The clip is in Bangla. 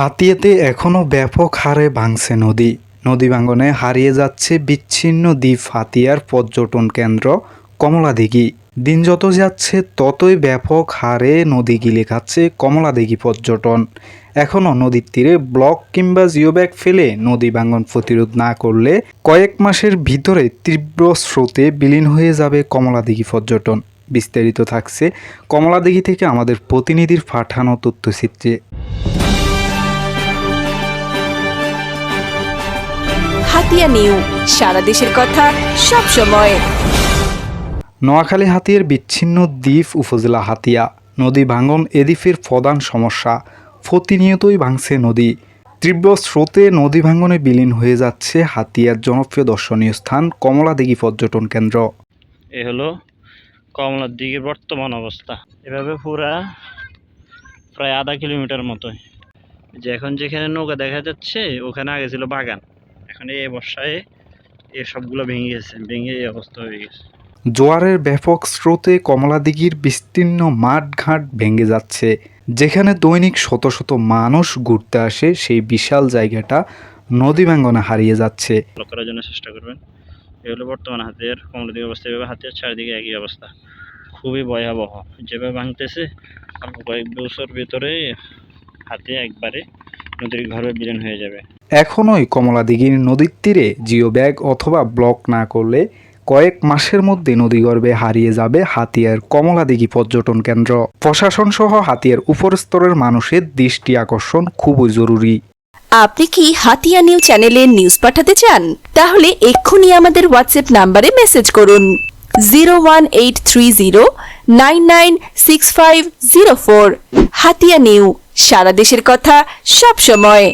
হাতিয়াতে এখনও ব্যাপক হারে ভাঙছে নদী। নদী ভাঙনে হারিয়ে যাচ্ছে বিচ্ছিন্ন দ্বীপ হাতিয়ার পর্যটন কেন্দ্র কমলাদিঘি। দিন যত যাচ্ছে, ততই ব্যাপক হারে নদী গিলে খাচ্ছে কমলাদিঘি পর্যটন। এখনও নদীর তীরে ব্লক কিংবা জিওব্যাগ ফেলে নদী ভাঙন প্রতিরোধ না করলে কয়েক মাসের ভিতরে তীব্র স্রোতে বিলীন হয়ে যাবে কমলাদিঘি পর্যটন। বিস্তারিত থাকছে কমলাদিঘি থেকে আমাদের প্রতিনিধির পাঠানো তথ্যচিত্রে। হাতিয়া নিউ। সারা দেশের কথা সব সময়। নোয়াখালী হাতিয়ার বিচ্ছিন্ন দ্বীপ উপজেলা হাতিয়া। নদী ভাঙন এ দ্বীপের প্রধান সমস্যা। প্রতিনিয়তই ভাঙছে নদী। তীব্র স্রোতে নদী ভাঙনে বিলীন হয়ে যাচ্ছে হাতিয়ার জনপ্রিয় দর্শনীয় স্থান কমলাদিঘি পর্যটন কেন্দ্র। এ হলো কমলার দিঘির বর্তমান অবস্থা। এভাবে পুরা প্রায় আধা কিলোমিটার মতোই। যে এখন যেখানে নৌকা দেখা যাচ্ছে ওখানে আগে ছিল বাগান। এখন এই বর্ষায় এসবগুলো ভেঙে গেছে ভেঙে এই অবস্থা হয়ে গেছে। জোয়ারের ব্যাপক স্রোতে কমলাদিঘির বিস্তীর্ণ মাঠঘাট ভেঙে যাচ্ছে যেখানে দৈনিক শত শত মানুষ ঘুরতে আসে সেই বিশাল জায়গাটা নদী ভাঙনে হারিয়ে যাচ্ছে। করার জন্য চেষ্টা করবেন। এগুলো বর্তমান হাতের কমলা দিঘির অবস্থা এভাবে হাতের চারিদিকে একই অবস্থা। খুবই ভয়াবহ। যেভাবে ভাঙতেছে কয়েক বছর ভিতরে হাতে একবারে নদীর ঘরে বিলীন হয়ে যাবে। এখনই কমলাদিঘির নদীর তীরে জিও ব্যাগ অথবা ব্লক না করলে কয়েক মাসের মধ্যে নদীগর্ভে হারিয়ে যাবে হাতিয়ার কমলাদিঘি পর্যটন কেন্দ্র। প্রশাসন সহ হাতিয়ার উপর স্তরের মানুষের দৃষ্টি আকর্ষণ খুবই জরুরি। আপনি কি হাতিয়া নিউ চ্যানেলে নিউজ পাঠাতে চান? তাহলে এক্ষুনি আমাদের হোয়াটসঅ্যাপ নাম্বারে মেসেজ করুন। Zero one eight three zero nine nine six five zero four Hatiya new. সারা দেশের কথা সব সময়।